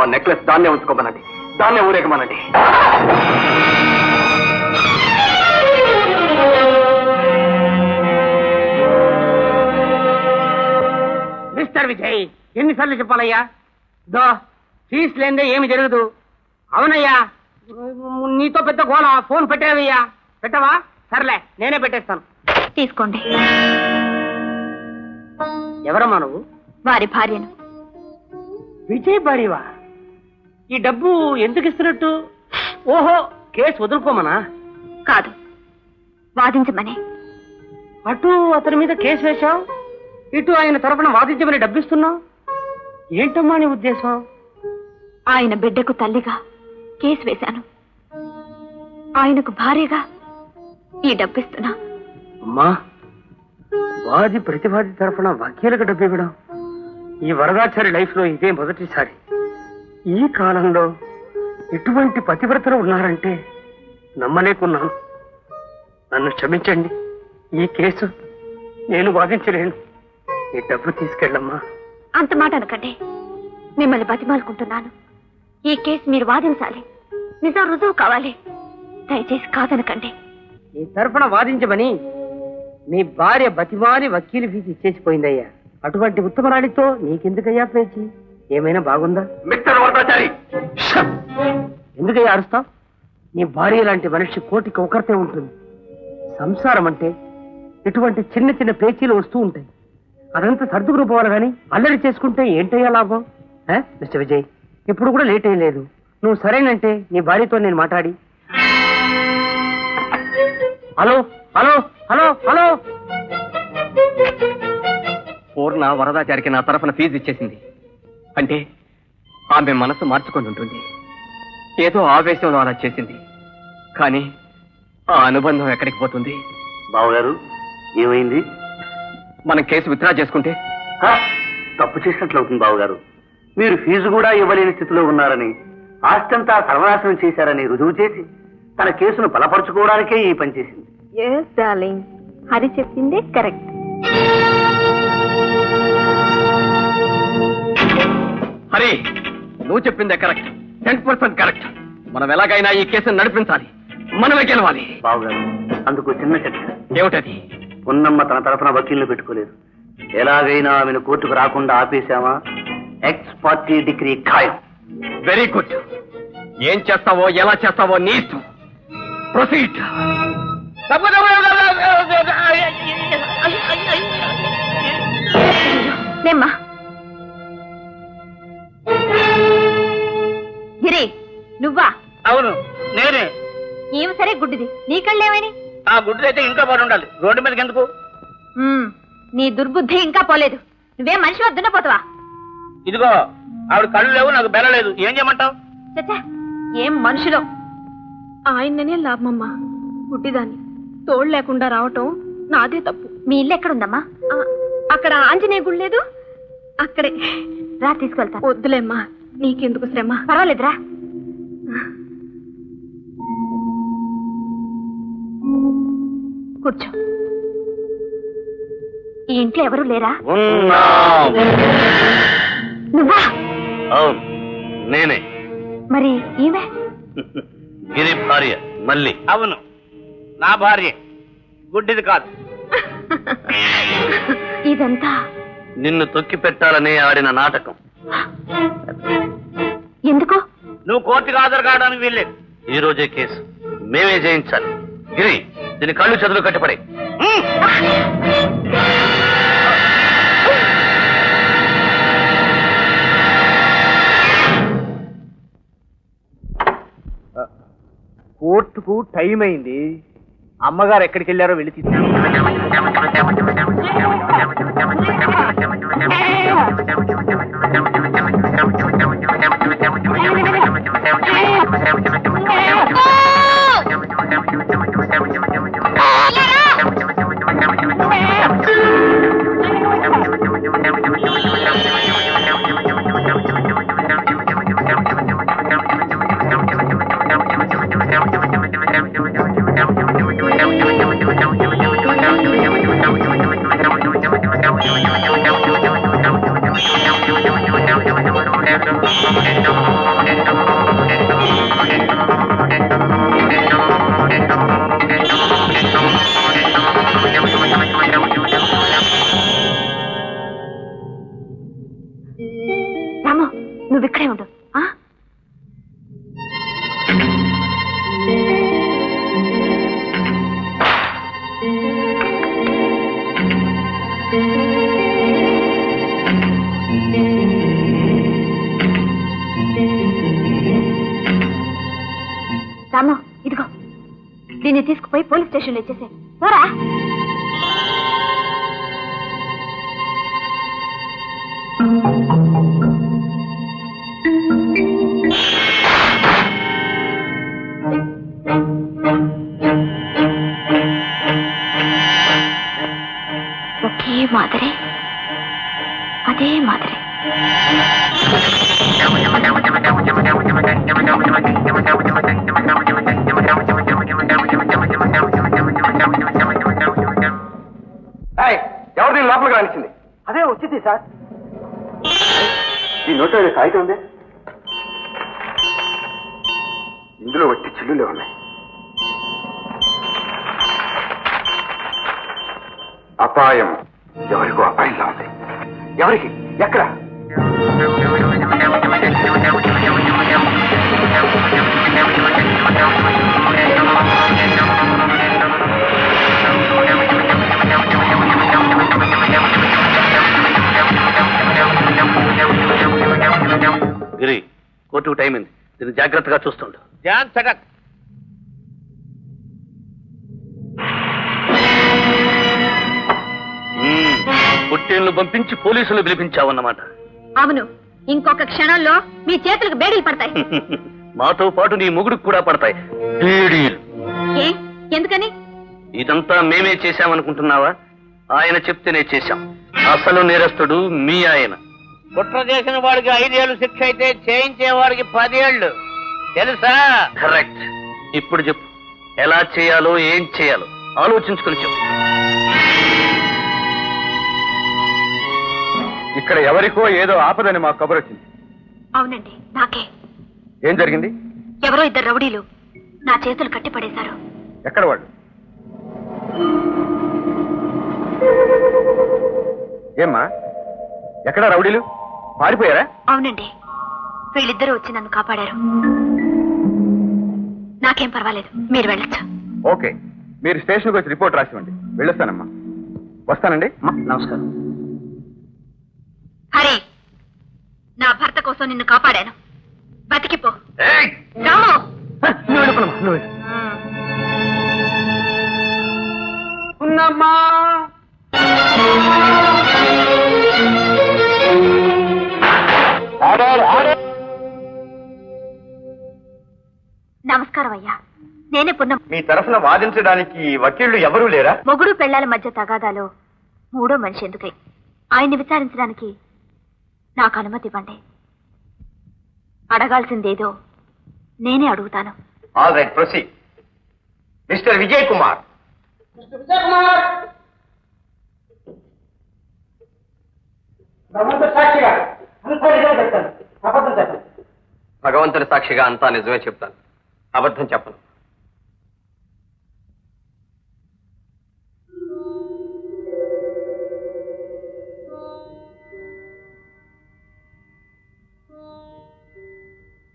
ఆ నెక్లెస్ దాన్నే ఉంచుకోమనండి. దాన్నే ఊరేగమనండి. మిస్టర్ విజయ్ ఎన్నిసార్లు చెప్పాలయ్యా? దో ఫీజు లేదే ఏమి జరగదు. అవునయ్యా నీతో పెద్ద గోళ ఫోన్ పెట్టావయ్యా. పెట్టవా? సర్లే నేనే పెట్టేస్తాను. తీసుకోండి. ఎవరమ్మా నువ్వు? వారి భార్యను. విజయ్ భార్యవా? ఈ డబ్బు ఎందుకు ఇస్తున్నట్టు? ఓహో కేసు వదులుకోమనా? కాదు. వాదించమని. అటు అతని మీద కేసు వేశావు ఇటు ఆయన తరపున వాదించమని డబ్బిస్తున్నావు? ఏంటమ్మా నీ ఉద్దేశం? ఆయన బిడ్డకు తల్లిగా కేసు వేశాను. ఆయనకు భార్యగా ఈ డబ్బిస్తున్నా. అమ్మా వాది ప్రతివాది తరఫున వకీలకు డబ్బు ఇవ్వడం ఈ వరదాచారి లైఫ్లో ఇదే మొదటిసారి. ఈ కాలంలో ఇటువంటి పతివ్రతలు ఉన్నారంటే నమ్మలేకున్నాను. నన్ను క్షమించండి. ఈ కేసు నేను వాదించలేను. ఈ డబ్బు తీసుకెళ్ళమ్మా. అంత మాట అనకండి. మిమ్మల్ని బతిమాలుకుంటున్నాను. ఈ కేసు మీరు వాదించాలి. నిజం రుజువు కావాలి. దయచేసి కాదనకండి. నీ తరఫున వాదించమని మీ భార్య బతిమాలి వకీలు ఫీజు ఇచ్చేసిపోయిందయ్యా. అటువంటి ఉత్తమరాడితో నీకెందుకయ్యా పేచి ఏమైనా బాగుందా? మిస్టర్ వరదాచారి! ఎందుకయ్యా అరుస్తావు? నీ భార్య లాంటి మనిషి కోటికి ఒకరితే ఉంటుంది. సంసారం అంటే ఇటువంటి చిన్న చిన్న పేచీలు వస్తూ ఉంటాయి. అదంతా సర్దుకుని పోవాలి కానీ అల్లరి చేసుకుంటే ఏంటయ్యా లాభం? మిస్టర్ విజయ్ ఇప్పుడు కూడా లేట్ అయ్యలేదు నువ్వు సరేనంటే నీ భార్యతో నేను మాట్లాడి. Hello? Hello? Hello? Hello? Purna వరదాచారికి నా తరఫున ఫీజు ఇచ్చేసింది. అంటే ఆమె మనసు మార్చుకొని ఉంటుంది ఏదో ఆవేశంలో అలా చేసింది. కానీ ఆ అనుబంధం ఎక్కడికి పోతుంది? బావగారు ఏమైంది? మనం కేసు విత్డ్రా చేసుకుంటే? హ, తప్పు చేసినట్లు అవుతుంది బావగారు. మీరు ఫీజు కూడా ఇవ్వలేని స్థితిలో ఉన్నారని ఆస్తంతా సర్వనాశనం చేశారని రుజువు చేసి తన కేసును బలపరుచుకోవడానికే ఈ పని చేసింది. ఎస్ డార్లింగ్ హరి చెప్పిందే కరెక్ట్ నువ్వు చెప్పిందే కరెక్ట్. Ten percent correct. మనం ఎలాగైనా ఈ కేసును నడిపించాలి. మనమే గెలవాలి. బావగారు అందుకు చిన్న చర్చ. ఏమిటది? పొన్నమ్మ తన తరఫున వకీల్ని పెట్టుకోలేదు. ఎలాగైనా ఆమెను కోర్టుకు రాకుండా ఆపేశామా? ఎక్స్ పార్టీ డిగ్రీ ఖాయం. వెరీ గుడ్ ఏం చేస్తావో ఎలా చేస్తావో నీ ఇష్టం. ప్రొసీడ్ లేమ్మా నువ్వా? అవును నేనే. ఏమి సరే గుడ్డిది. నీ కళ్ళేమని ఆ గుడ్డు అయితే ఇంకా పడి ఉండాలి. రోడ్డు మీదకి ఎందుకు? నీ దుర్బుద్ధి ఇంకా పోలేదు. నువ్వేం మనిషి వద్దున పోతావా? ఇదిగో ఆవిడ కళ్ళు లేవు నాకు బెరలేదు ఏం చేయమంటావు? చచ్చా ఏం మనుషులో? ఆయననే లాభమమ్మా. గుడ్డిదాన్ని. తోడు లేకుండా రావటం నాదే తప్పు. మీ ఇల్లు ఎక్కడుందమ్మా? ఆ, అక్కడ ఆంజనేయ గుడి లేదు. అక్కడే. రా తీసుకెళ్తా. వద్దులేమ్మా నీకెందుకు శ్రమ? పర్వాలేదురా. కూర్చో. ఈ ఇంట్లో ఎవరు లేరా? ఉన్నాం. నువ్వా? అవును నేనే. మరి ఈమె? గిరి భార్య మళ్ళీ అవును నా భార్య. గుడ్డిది కాదు. ఇదంతా? నిన్ను తొక్కి పెట్టాలనే ఆడిన నాటకం. ఎందుకు? నువ్వు కోర్టుకు హాజరు కావడానికి వీల్లేదు. ఈ రోజే కేసు. మేమే జయించాలి. గిరి దీని కళ్ళు చదువు కట్టపడే. కోర్టుకు టైం అయింది. అమ్మగారు ఎక్కడికి వెళ్ళారో వెళ్ళి తీసుకు Yeah. దీన్ని తీసుకుపోయి పోలీస్ స్టేషన్లో ఇచ్చేసాయి. పోరా. ఒకే మాదిరి అదే మాదిరి. నోట్లో ఏదో కాగితం ఉంది? ఇందులో వట్టి చిల్లులే ఉన్నాయి. అపాయం ఎవరికో అపాయంలా ఉంది. ఎవరికి? ఎక్కడ? గిరి కోర్టుకు టైం అయింది. దీన్ని జాగ్రత్తగా చూస్తుండు. పుట్టేళ్ళు పంపించి పోలీసులు పిలిపించావన్నమాట. అవును. ఇంకొక క్షణంలో మీ చేతులకు బేడీలు పడతాయి. మాతో పాటు నీ మొగుడికి కూడా పడతాయి. బేడీలు. ఏ? ఎందుకని? ఇదంతా మేమే చేశామనుకుంటున్నావా? ఆయన చెప్తేనే చేశాం. అసలు నేరస్తుడు మీ ఆయన. కుట్ర చేసిన వాడికి ఐదేళ్ళు శిక్ష అయితే చేయించే వాడికి పదేళ్ళు. తెలుసా? కరెక్ట్. ఇప్పుడు చెప్పు. ఎలా చేయాలో ఏం చేయాలో. ఆలోచించుకుని చెప్పు. ఇక్కడ ఎవరికో ఏదో ఆపదని మాకు కబురు వచ్చింది. అవునండి నాకే. ఏం జరిగింది? ఎవరో ఇద్దరు రౌడీలు నా చేతులు కట్టి పడేశారు ఎక్కడ వాళ్ళు? ఏమ్మా? ఎక్కడ రౌడీలు? పారిపోయారా? అవునండి. వీళ్ళిద్దరూ వచ్చి నన్ను కాపాడారు. నాకేం పర్వాలేదు. మీరు వెళ్ళొచ్చు. ఓకే. మీరు స్టేషన్కి వచ్చి రిపోర్ట్ రాసివ్వండి. వెళ్ళొస్తానమ్మా. వస్తానండి. నమస్కారం. హరి నా భర్త కోసం నిన్ను కాపాడాను. బతికిపో. రాము! ఉన్నమ్మా! నమస్కారం అయ్యా. నేనే పున్నం మీ తరఫున వాదించడానికి వకీళ్ళు ఎవరూ లేరా? మొగుడు పెళ్ళాల మధ్య తగాదాలో మూడో మనిషి ఎందుకై? ఆయన్ని విచారించడానికి నాకు అనుమతి ఇవ్వండి. అడగాల్సిందేదో నేనే అడుగుతాను. All right proceed Mister Vijay Kumar సాక్షిగా అంతా నిజమే చెప్తాను అబద్ధం చెప్పండి భగవంతుని సాక్షిగా అంతా నిజమే చెప్తాను. అబద్ధం చెప్పను.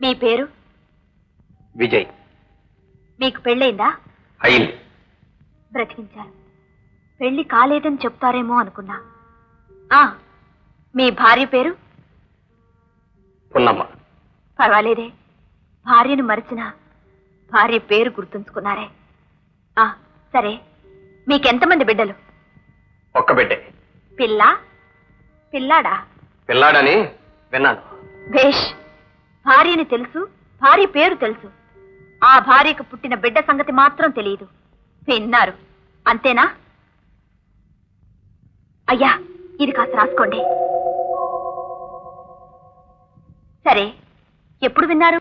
మీ పేరు? విజయ్. మీకు పెళ్ళైందా? అయింది. బ్రతికించారు. పెళ్ళి కాలేదని చెప్తారేమో అనుకున్నా. ఆ మీ భార్య పేరు? పున్నమ్మ. పర్వాలేదే. భార్యను మరిచిన భార్య పేరు గుర్తుంచుకున్నారే. ఆ సరే. మీకెంతమంది బిడ్డలు? ఒక్క బిడ్డే. పిల్ల? పిల్లాడా? పిల్లాడని విన్నాను. భేష్ భార్యని తెలుసు భార్య పేరు తెలుసు. ఆ భార్యకు పుట్టిన బిడ్డ సంగతి మాత్రం తెలియదు. విన్నారు. అంతేనా? అయ్యా ఇది కాస్త రాసుకోండి. సరే. ఎప్పుడు విన్నారు?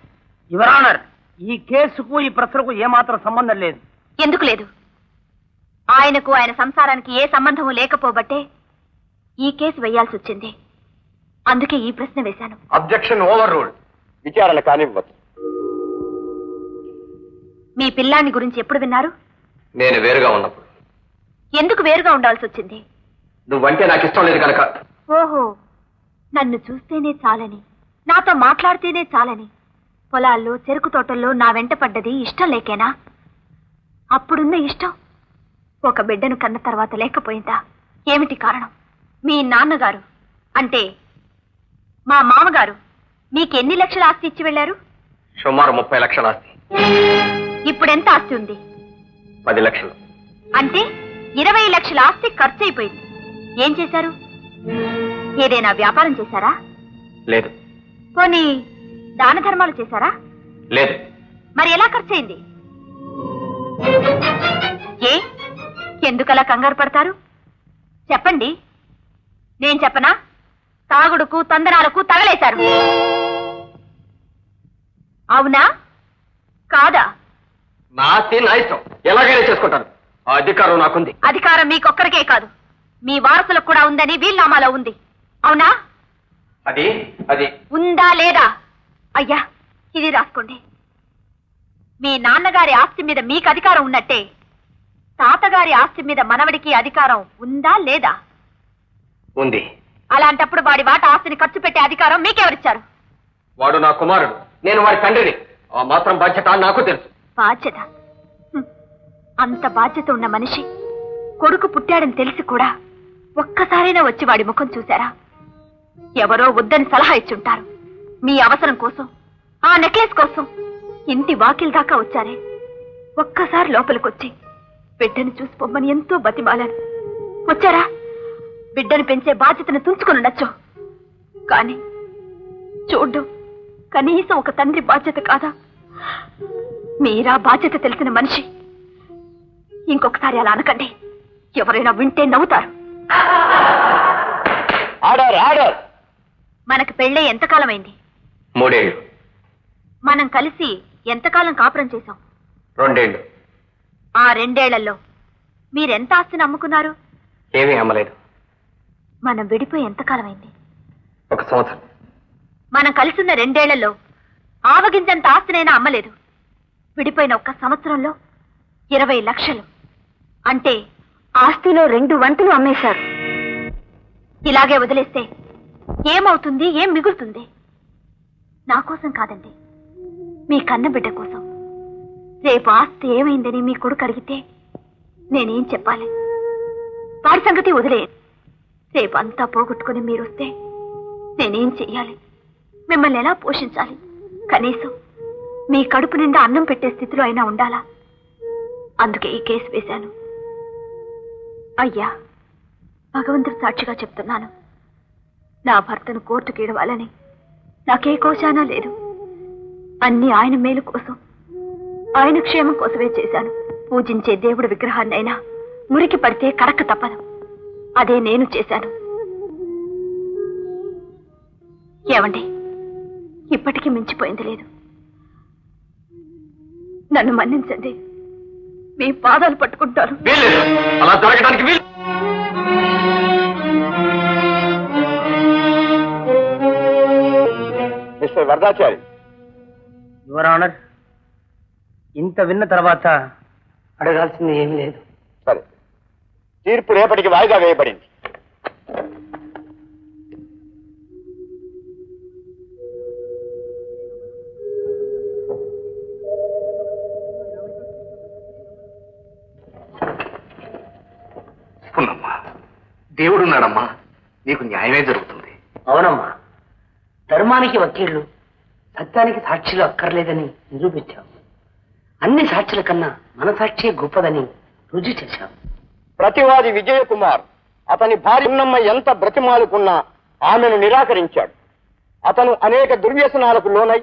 యువర్ ఆనర్ ఈ కేసుకు ఈ ప్రశ్నకు ఏమాత్రం సంబంధం లేదు. ఎందుకు లేదు? ఆయనకు ఆయన సంసారానికి ఏ సంబంధము లేకపోబట్టే ఈ కేసు వేయాల్సి వచ్చింది. అందుకే ఈ ప్రశ్న వేశాను. అబ్జెక్షన్ ఓవర్ రూల్ విచారణ కానివ్వచ్చు మీ పిల్లాన్ని గురించి ఎప్పుడు విన్నారు? నేను వేరుగా ఉన్నప్పుడు. ఎందుకు వేరుగా ఉండాల్సి వచ్చింది? నువ్వంటే నాకు ఇష్టం లేదు కనుక. ఓహో నన్ను చూస్తేనే చాలని. నాతో మాట్లాడితేనే చాలని. పొలాల్లో చెరుకు తోటల్లో నా వెంట పడ్డది ఇష్టం లేకేనా? అప్పుడున్న ఇష్టం ఒక బిడ్డను కన్న తర్వాత లేకపోయిందా? ఏమిటి కారణం? మీ నాన్నగారు అంటే మా మామగారు మీకెన్ని లక్షల ఆస్తి ఇచ్చి వెళ్ళారు? సుమారు ముప్పై లక్షల ఆస్తి. ఇప్పుడెంత ఆస్తి ఉంది? పది లక్షలు. అంటే ఇరవై లక్షల ఆస్తి ఖర్చు అయిపోయింది. ఏం చేశారు? ఏదైనా వ్యాపారం చేశారా? లేదు. పోనీ దాన ధర్మాలు చేశారా? లేదు. మరి ఎలా ఖర్చయింది? ఏ? ఎందుకలా కంగారు పడతారు? చెప్పండి. నేను చెప్పనా? తాగుడుకు తొందరాలకు తగలేశారు. అవునా? కాదా? నా ఇష్టం. ఎలాగైనా చేసుకుంటాను. ఆ అధికారం నాకుంది. అధికారం మీకొక్కరికే కాదు. మీ వారసులకు కూడా ఉందని వీల్నామాలో ఉంది. అవునా? అది అది. ఉందా లేదా? అయ్యా ఇది రాసుకోండి. మీ నాన్నగారి ఆస్తి మీద మీకు అధికారం ఉన్నట్టే. తాతగారి ఆస్తి మీద మనవడికి అధికారం ఉందా లేదా? ఉంది. అలాంటప్పుడు వాడి వాట ఆస్తిని ఖర్చు పెట్టే అధికారం మీకెవరిచ్చారు? వాడు నా కుమారుడు. నేను వాడి తండ్రిని. ఆ మాత్రం బాధ్యత నాకు తెలుసు. బాధ్యత? హ్మ్. అంత బాధ్యత ఉన్న మనిషి కొడుకు పుట్టాడని తెలిసి కూడా ఒక్కసారైనా వచ్చి వాడి ముఖం చూశారా? ఎవరో వద్దని సలహా ఇచ్చుంటారు. మీ అవసరం కోసం ఆ నెక్లెస్ కోసం ఇంటి వాకిల్ దాకా వచ్చారే. ఒక్కసారి లోపలికొచ్చి బిడ్డను చూసి పొమ్మని ఎంతో బతిమాలాను వచ్చారా? బిడ్డను పెంచే బాధ్యతను తుంచుకుని ఉండొచ్చు. కానీ చూడు కనీసం ఒక తండ్రి బాధ్యత కాదా? మీరా బాధ్యత తెలిసిన మనిషి. ఇంకొకసారి అలా అనకండి. ఎవరైనా వింటే నవ్వుతారు. ఆర్డర్ ఆర్డర్ మనకు పెళ్ళే ఎంతకాలమైంది? మూడేళ్ళు. మనం కలిసి ఎంతకాలం కాపురం చేశాం? రెండేళ్ళు. ఆ రెండేళ్ళలో మీరెంత ఆస్తిని అమ్ముకున్నారు? ఏమీ అమ్మలేదు. మనం విడిపోయి ఎంతకాలమైంది? ఒక సంవత్సరం. మనం కలిసిన రెండేళ్ళలో ఆవగింజంత ఆస్తినైనా అమ్మలేదు. విడిపోయిన ఒక్క సంవత్సరంలో ఇరవై లక్షలు. అంటే ఆస్తిలో రెండు వంతులు అమ్మేశారు. ఇలాగే వదిలేస్తే ఏమవుతుంది ఏం మిగులుతుంది? నా కోసం కాదండి మీ కన్న బిడ్డ కోసం. రేపు ఆస్తి ఏమైందని మీ కొడుకు అడిగితే నేనేం చెప్పాలి? వాడి సంగతి వదిలే రేపు అంతా పోగొట్టుకుని మీరు వస్తే నేనేం చెయ్యాలి? మిమ్మల్ని ఎలా పోషించాలి? కనీసం మీ కడుపు నిండా అన్నం పెట్టే స్థితిలో అయినా ఉండాలా? అందుకే ఈ కేసు వేశాను. అయ్యా! భగవంతుడు సాక్షిగా చెప్తున్నాను. నా భర్తను కోర్టుకి ఇడవాలని నాకే కోశానా లేదు. అన్ని ఆయన మేలు కోసం ఆయన క్షేమం కోసమే చేశాను. పూజించే దేవుడి విగ్రహాన్నైనా మురికి పడితే కడక తప్పదు. అదే నేను చేశాను. ఏమండి ఇప్పటికీ మించిపోయింది లేదు. నన్ను మన్నించండి. మీ పాదాలు పట్టుకుంటాను. అలా జరగడానికి మిస్టర్ వరదాచారి. యువర్ ఆనర్ ఇంత విన్న తర్వాత అడగాల్సింది ఏం లేదు. సరే. తీర్పు రేపటికి వాయిదా వేయబడింది. దేవుడున్నాడమ్మా. నీకు న్యాయమే జరుగుతుంది. అవునమ్మా. ధర్మానికి వకీళ్ళు సత్యానికి సాక్షులు అక్కర్లేదని నిరూపించావు. అన్ని సాక్షుల కన్నా మన సాక్షియే గొప్పదని రుజువు చేశావు. ప్రతివాది విజయకుమార్ అతని భార్య ఉన్నమ్మ ఎంత బ్రతిమాలుకున్నా ఆమెను నిరాకరించాడు. అతను అనేక దుర్వ్యసనాలకు లోనై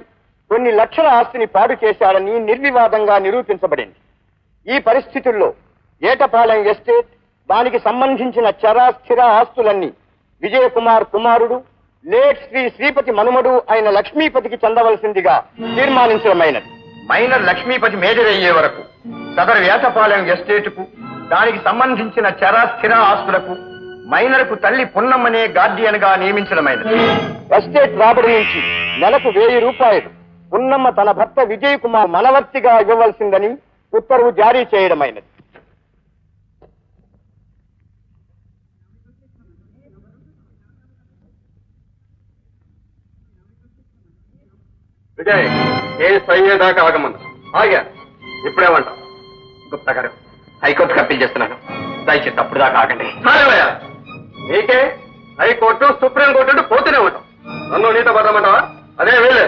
కొన్ని లక్షల ఆస్తిని పాడు చేశాడని నిర్వివాదంగా నిరూపించబడింది. ఈ పరిస్థితుల్లో ఏటపాలెం ఎస్టేట్ దానికి సంబంధించిన చరా స్థిర ఆస్తులన్నీ విజయకుమార్ కుమారుడు లేట్ శ్రీ శ్రీపతి మనుమడు అయిన లక్ష్మీపతికి చెందవలసిందిగా తీర్మానించడమైనది. మైనర్ లక్ష్మీపతి మేజర్ అయ్యే వరకు సదరు వేటపాలెం ఎస్టేటుకు దానికి సంబంధించిన చర స్థిర ఆస్తులకు మైనర్కు తల్లి పున్నమ్మనే గార్డియన్గా నియమించడమైనది. ఎస్టేట్ రాబడి నుంచి నెలకు వెయ్యి రూపాయలు పున్నమ్మ తన భర్త విజయ్ కుమార్ మనవర్తిగా ఇవ్వవలసిందని ఉత్తర్వు జారీ చేయడమైనది. విజయ్ కేసు అయ్యేదాకా ఆగమన్నా ఆగా. ఇప్పుడేమంటావు గుప్తా గారు హైకోర్టుకు అప్పీల్ చేస్తున్నాను. దయచేసి అప్పుడు దాకా ఆగండి. నీకే హైకోర్టు సుప్రీం కోర్టు పోతూనే ఉంటాం. నన్ను నీతో పడమంటావా అదే వీలే.